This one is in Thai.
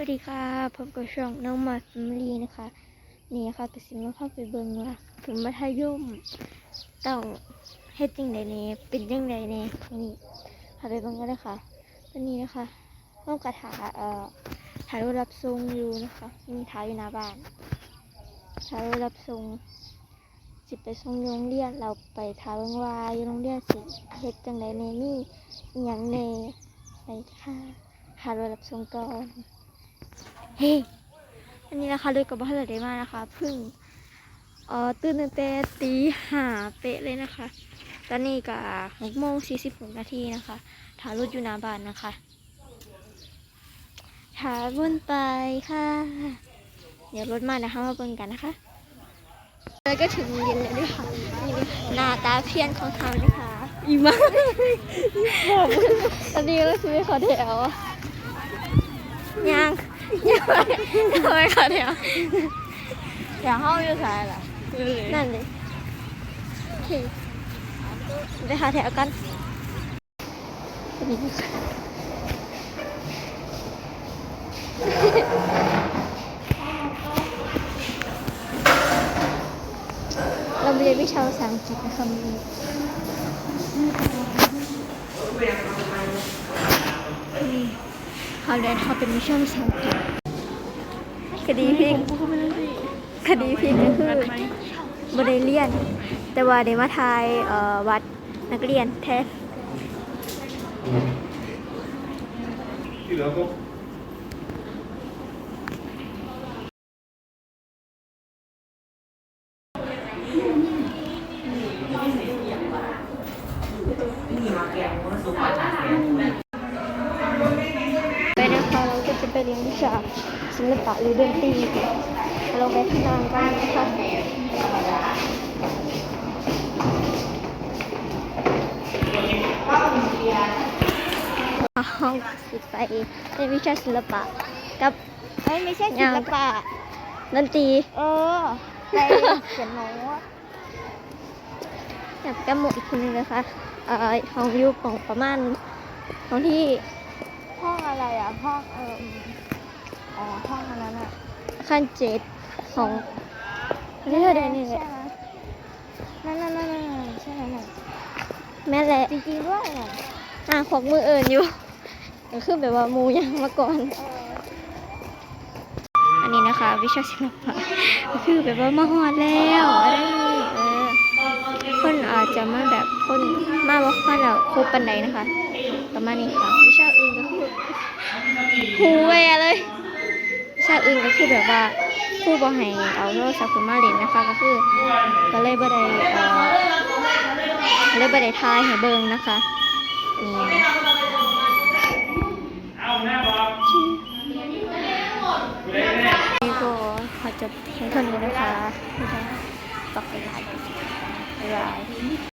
วัสดีค่ะพบกับช่องน้องมาฟิมลีนะคะ นี่ค่ะกสิมาพาไปเบิ่งว่าถึงมัธยมต้องเฮ็ดยังไงเนี่ยเป็นยังไงเนี่ยนี่พาไปเบิ่งกันเลยค่ะตอนนี้นะคะห้องกระถาเอ่อถ่ายรูปรับทรงอยู่นะคะมีถ่ายอยู่หน้าบ้านถ่ายรูปรับทรงสิไปส่งโรงเรียนเราไปถ่ายเบิ่งว่าอยู่โรงเรียนสิเฮ็ดจังไดเนี่ยมีอหย่างแน่ไปค่ะถ่ายรูปรับทรงก่อน เฮ้อันนี้นะคะเลยกับบ้านเราได้มานะคะเพึ่งเอ่อตื่นตั้งแต่ตีห้าเป๊ะเลยนะคะ ตอนนี้ก็หกโมงสี่สิบหกนาทีนะคะถารถอยู่หน้าบ้านนะคะถาวนไปค่ะ เดี๋ยวรถมานะคะมาเบิ่งกันนะคะแล้วก็ถึงโรงเรียนแล้วด้วยค่ะนี่เลยค่ะหน้าตาเพี้ยนของเขานะคะอีมากตอนนี้ก็คือขอแถว ยังยังไม่ยังไม่ขอแถวอยากเข้าอยู่สายล่ะนั่นเลยโอเคไปหาแถวกันนี่ค่ะเราเรียนวิชาภาษาอังกฤษนะคะมีนี่ เขาเรียนเขาเป็นวิชาภาษาอังกฤษคดีพิงคดีพิงก็คือบได้เรียน แต่ว่าได้มาทายเอ่อวัดนักเรียนแทนที่เหลือก็ไปนะคะเราก็ จะไปเรียนวิชาศิลปะหรือดนตรีเราไปที่นานกันนะคะห้องสิไปเรียนวิชาศิลปะ กับเฮ้ยไม่ใช่ศิลปะดนตรี เออไปเขียนโน้ตกับกับหมวกอีกคนนึงนะคะเอ่อห้องอยูของประมาณห้องที่ ห้องอะไรอะ ห้องเอออ๋อห้องอันนั้นอะขั้นเจ็ดของเรื่อยๆนี่แหละใช่ไหมนั่นนั่นนั่นนั่นใช่ไหมน่ะแม่แหละจริงๆด้วยน่ะอะขวกมือเอิญอยู่ก็คือแบบว่าหมูยังมาก่อนเอออันนี้นะคะ วิชาศิลปะก็คือแบบว่ามาหอดแล้วอะไรเออคนอาจจะมาแบบคนมาว่าคนเราครบปันใดนะคะ ประมาณนี้ค่ะ วิชาอื่นก็คือหูแวเลย ชาอื่นก็คือแบบว่าครูบอกให้เอาโทรศัพท์ขึ้นมาเล่นนะคะก็คือก็เลยบ่ได้เอ่อเลยบ่ได้ทายให้เบิ่งนะคะนี่นี่ก็เขอจบเพียงเท่านี้นะคะไม่ได้ฝากกดไลค์กดแชร์บ๊ายบาย